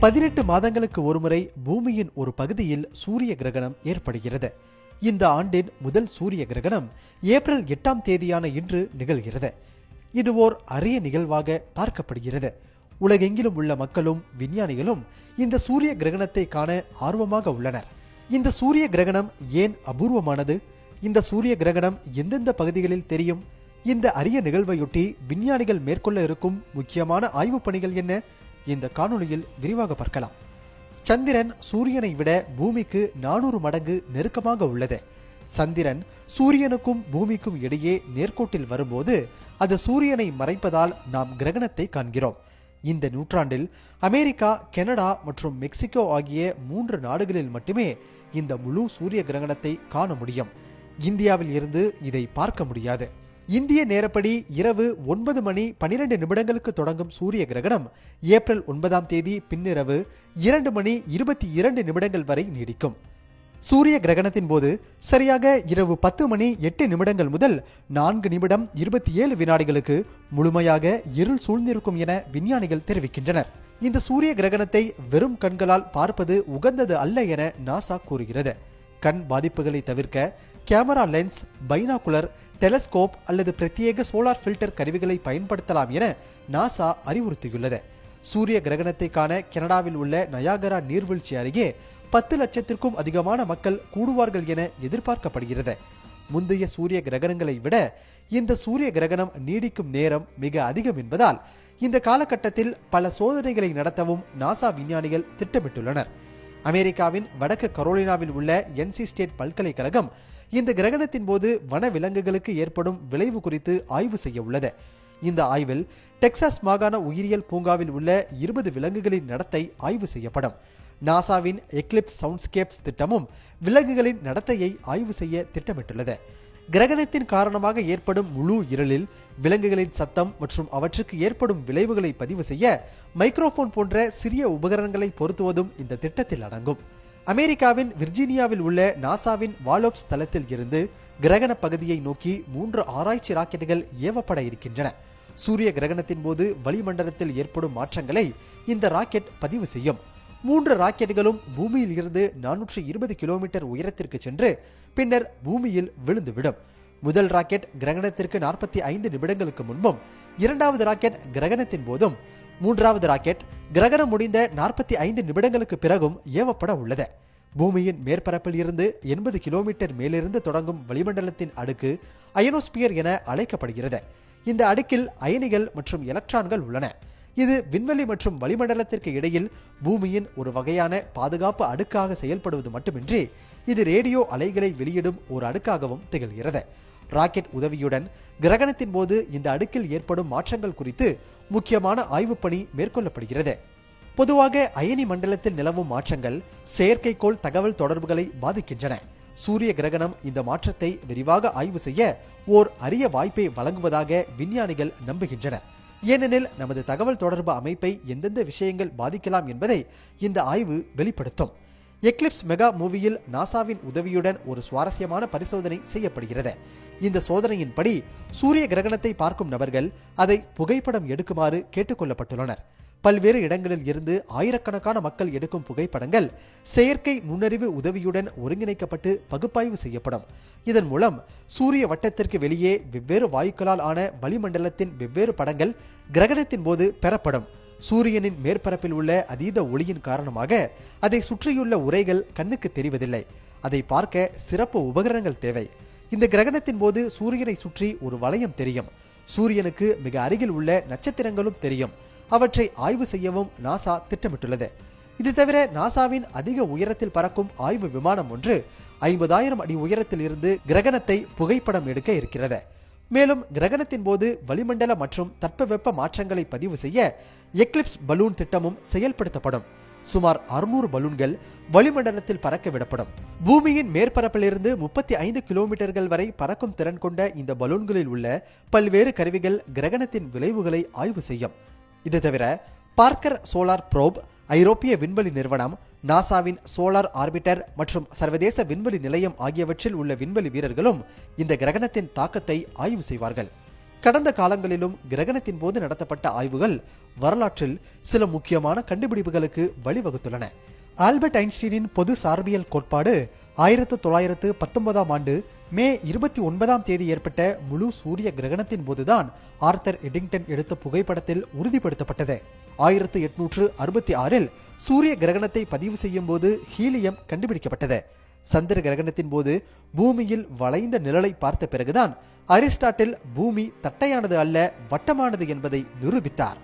பதினெட்டு மாதங்களுக்கு ஒருமுறை பூமியின் ஒரு பகுதியில் சூரிய கிரகணம் ஏற்படுகிறது. இந்த ஆண்டின் முதல் சூரிய கிரகணம் ஏப்ரல் எட்டாம் தேதியான இன்று நிகழ்கிறது. இது ஓர் அரிய நிகழ்வாக பார்க்கப்படுகிறது. உலகெங்கிலும் உள்ள மக்களும் விஞ்ஞானிகளும் இந்த சூரிய கிரகணத்தை காண ஆர்வமாக உள்ளனர். இந்த சூரிய கிரகணம் ஏன் அபூர்வமானது? இந்த சூரிய கிரகணம் எந்தெந்த பகுதிகளில் தெரியும்? இந்த அரிய நிகழ்வையொட்டி விஞ்ஞானிகள் மேற்கொள்ள இருக்கும் முக்கியமான ஆய்வுப் பணிகள் என்ன? இந்த காணொளியில் விரிவாக பார்க்கலாம். சந்திரன் சூரியனை விட பூமிக்கு நானூறு மடங்கு நெருக்கமாக உள்ளது. சந்திரன் சூரியனுக்கும் பூமிக்கும் இடையே நேர்கோட்டில் வரும்போது அது சூரியனை மறைப்பதால் நாம் கிரகணத்தை காண்கிறோம். இந்த நூற்றாண்டில் அமெரிக்கா கனடா மற்றும் மெக்சிகோ ஆகிய மூன்று நாடுகளில் மட்டுமே இந்த முழு சூரிய கிரகணத்தை காண முடியும். இந்தியாவில் இருந்து இதை பார்க்க முடியாது. இந்திய நேரப்படி இரவு ஒன்பது மணி பனிரெண்டு நிமிடங்களுக்கு தொடங்கும் சூரிய கிரகணம். ஏப்ரல் ஒன்பதாம் தேதி பின்னிரவு இரண்டு மணி இருபத்தி இரண்டு நிமிடங்கள் வரை நீடிக்கும். சூரிய கிரகணத்தின் போது சரியாக இரவு பத்து மணி எட்டு நிமிடங்கள் முதல் நான்கு நிமிடம் இருபத்தி ஏழு வினாடிகளுக்கு முழுமையாக இருள் சூழ்ந்திருக்கும் என விஞ்ஞானிகள் தெரிவிக்கின்றனர். இந்த சூரிய கிரகணத்தை வெறும் கண்களால் பார்ப்பது உகந்தது அல்ல என நாசா கூறுகிறது. கண் பாதிப்புகளை தவிர்க்க கேமரா லென்ஸ் பைனாகுலர் டெலஸ்கோப் அல்லது பிரத்யேக சோலார் ஃபில்டர் கருவிகளை பயன்படுத்தலாம் என நாசா அறிவுறுத்தியுள்ளது. சூரிய கிரகணத்தை காண கனடாவில் உள்ள நயாகரா நீர்வீழ்ச்சி அருகே பத்து லட்சத்திற்கும் அதிகமான மக்கள் கூடுவார்கள் என எதிர்பார்க்கப்படுகிறது. முந்தைய சூரிய கிரகணங்களை விட இந்த சூரிய கிரகணம் நீடிக்கும் நேரம் மிக அதிகம் என்பதால் இந்த காலகட்டத்தில் பல சோதனைகளை நடத்தவும் நாசா விஞ்ஞானிகள் திட்டமிட்டுள்ளனர். அமெரிக்காவின் வடக்கு கரோலினாவில் உள்ள என்சி ஸ்டேட் பல்கலைக்கழகம் இந்த கிரகணத்தின் போது வன விலங்குகளுக்கு ஏற்படும் விளைவு குறித்து ஆய்வு செய்ய உள்ளது. இந்த ஆய்வில் டெக்சாஸ் மாகாண உயிரியல் பூங்காவில் உள்ள இருபது விலங்குகளின் நடத்தை ஆய்வு செய்யப்படும். நாசாவின் எக்லிப்ஸ் சவுண்ட்ஸ்கேப்ஸ் திட்டமும் விலங்குகளின் நடத்தையை ஆய்வு செய்ய திட்டமிட்டுள்ளது. கிரகணத்தின் காரணமாக ஏற்படும் முழு இருளில் விலங்குகளின் சத்தம் மற்றும் அவற்றுக்கு ஏற்படும் விளைவுகளை பதிவு செய்ய மைக்ரோஃபோன் போன்ற சிறிய உபகரணங்களை பொருத்துவதும் இந்த திட்டத்தில் அடங்கும். அமெரிக்காவின் விர்ஜீனியாவில் உள்ள நாசாவின் வாலோப்ஸ் தளத்தில் இருந்து கிரகண பகுதியை நோக்கி மூன்று ஆராய்ச்சி ராக்கெட்டுகள் ஏவப்பட இருக்கின்றன. சூரிய கிரகணத்தின் போது வளிமண்டலத்தில் ஏற்படும் மாற்றங்களை இந்த ராக்கெட் பதிவு செய்யும். மூன்று ராக்கெட்டுகளும் பூமியில் இருந்து நானூற்றி இருபது கிலோமீட்டர் உயரத்திற்கு சென்று பின்னர் பூமியில் விழுந்துவிடும். முதல் ராக்கெட் கிரகணத்திற்கு நாற்பத்தி ஐந்து நிமிடங்களுக்கு முன்பும் இரண்டாவது ராக்கெட் கிரகணத்தின் போதும் மூன்றாவது ராக்கெட் கிரகணம் முடிந்த நாற்பத்தி ஐந்து நிமிடங்களுக்கு பிறகும் ஏவப்பட உள்ளது. பூமியின் மேற்பரப்பில் இருந்து எண்பது கிலோமீட்டர் மேலிருந்து தொடங்கும் வளிமண்டலத்தின் அடுக்கு அயனோஸ்பியர் என அழைக்கப்படுகிறது. இந்த அடுக்கில் அயனிகள் மற்றும் எலக்ட்ரான்கள் உள்ளன. இது விண்வெளி மற்றும் வளிமண்டலத்திற்கு இடையில் பூமியின் ஒரு வகையான பாதுகாப்பு அடுக்காக செயல்படுவது மட்டுமின்றி இது ரேடியோ அலைகளை வெளியிடும் ஒரு அடுக்காகவும் திகழ்கிறது. ராக்கெட் உதவியுடன் கிரகணத்தின் போது இந்த அடுக்கில் ஏற்படும் மாற்றங்கள் குறித்து முக்கியமான ஆய்வுப் பணி மேற்கொள்ளப்படுகிறது. பொதுவாக அயனி மண்டலத்தில் நிலவும் மாற்றங்கள் செயற்கைக்கோள் தகவல் தொடர்புகளை பாதிக்கின்றன. சூரிய கிரகணம் இந்த மாற்றத்தை விரிவாக ஆய்வு செய்ய ஓர் அரிய வாய்ப்பை வழங்குவதாக விஞ்ஞானிகள் நம்புகின்றனர். ஏனெனில் நமது தகவல் தொடர்பு அமைப்பை எந்தெந்த விஷயங்கள் பாதிக்கலாம் என்பதை இந்த ஆய்வு வெளிப்படுத்தும். எக்லிப்ஸ் மெகா மூவியில் நாசாவின் உதவியுடன் ஒரு சுவாரஸ்யமான பரிசோதனை செய்யப்படுகிறது. இந்த சோதனையின்படி சூரிய கிரகணத்தை பார்க்கும் நபர்கள் அதை புகைப்படம் எடுக்குமாறு கேட்டுக்கொள்ளப்பட்டுள்ளனர். பல்வேறு இடங்களில் இருந்து ஆயிரக்கணக்கான மக்கள் எடுக்கும் புகைப்படங்கள் செயற்கை நுண்ணறிவு உதவியுடன் ஒருங்கிணைக்கப்பட்டு பகுப்பாய்வு செய்யப்படும். இதன் மூலம் சூரிய வட்டத்திற்கு வெளியே வெவ்வேறு வாயுக்களால் ஆன வளிமண்டலத்தின் வெவ்வேறு படங்கள் கிரகணத்தின் போது பெறப்படும். சூரியனின் மேற்பரப்பில் உள்ள அதீத ஒளியின் காரணமாக அதை சுற்றியுள்ள உரைகள் கண்ணுக்கு தெரிவதில்லை. அதை பார்க்க சிறப்பு உபகரணங்கள் தேவை. இந்த கிரகணத்தின் போது சூரியனை சுற்றி ஒரு வளையம் தெரியும். சூரியனுக்கு மிக அருகில் உள்ள நட்சத்திரங்களும் தெரியும். அவற்றை ஆய்வு செய்யவும் நாசா திட்டமிட்டுள்ளது. இது தவிர நாசாவின் அதிக உயரத்தில் பறக்கும் ஆய்வு விமானம் ஒன்று ஐம்பதாயிரம் அடி உயரத்தில் இருந்து கிரகணத்தை புகைப்படம் எடுக்க இருக்கிறது. மேலும் கிரகணத்தின் போது வளிமண்டல மற்றும் தட்பவெப்ப மாற்றங்களை பதிவு செய்ய எக்லிப்ஸ் பலூன் திட்டமும் செயல்படுத்தப்படும். சுமார் அறுநூறு பலூன்கள் வளிமண்டலத்தில் பறக்க விடப்படும். பூமியின் மேற்பரப்பிலிருந்து முப்பத்தி ஐந்து கிலோமீட்டர்கள் வரை பறக்கும் திறன் கொண்ட இந்த பலூன்களில் உள்ள பல்வேறு கருவிகள் கிரகணத்தின் விளைவுகளை ஆய்வு செய்யும். இது தவிர பார்க்கர் சோலார் ப்ரோப் ஐரோப்பிய விண்வெளி நிறுவனம் நாசாவின் சோலார் ஆர்பிட்டர் மற்றும் சர்வதேச விண்வெளி நிலையம் ஆகியவற்றில் உள்ள விண்வெளி வீரர்களும் இந்த கிரகணத்தின் தாக்கத்தை ஆய்வு செய்வார்கள். கடந்த காலங்களிலும் கிரகணத்தின் போது நடத்தப்பட்ட ஆய்வுகள் வரலாற்றில் சில முக்கியமான கண்டுபிடிப்புகளுக்கு வழிவகுத்துள்ளன. ஆல்பர்ட் ஐன்ஸ்டீனின் பொது சார்பியல் கோட்பாடு ஆயிரத்து தொள்ளாயிரத்து பத்தொன்பதாம் ஆண்டு மே இருபத்தி ஒன்பதாம் தேதி ஏற்பட்ட முழு சூரிய கிரகணத்தின் போதுதான் ஆர்த்தர் எடிங்டன் எடுத்த புகைப்படத்தில் உறுதிப்படுத்தப்பட்டது. ஆயிரத்து எட்நூற்று அறுபத்தி ஆறில் சூரிய கிரகணத்தை பதிவு செய்யும் போது ஹீலியம் கண்டுபிடிக்கப்பட்டது. சந்திர கிரகணத்தின் போது பூமியில் வளைந்த நிழலை பார்த்த பிறகுதான் அரிஸ்டாட்டில் பூமி தட்டையானது அல்ல வட்டமானது என்பதை நிரூபித்தார்.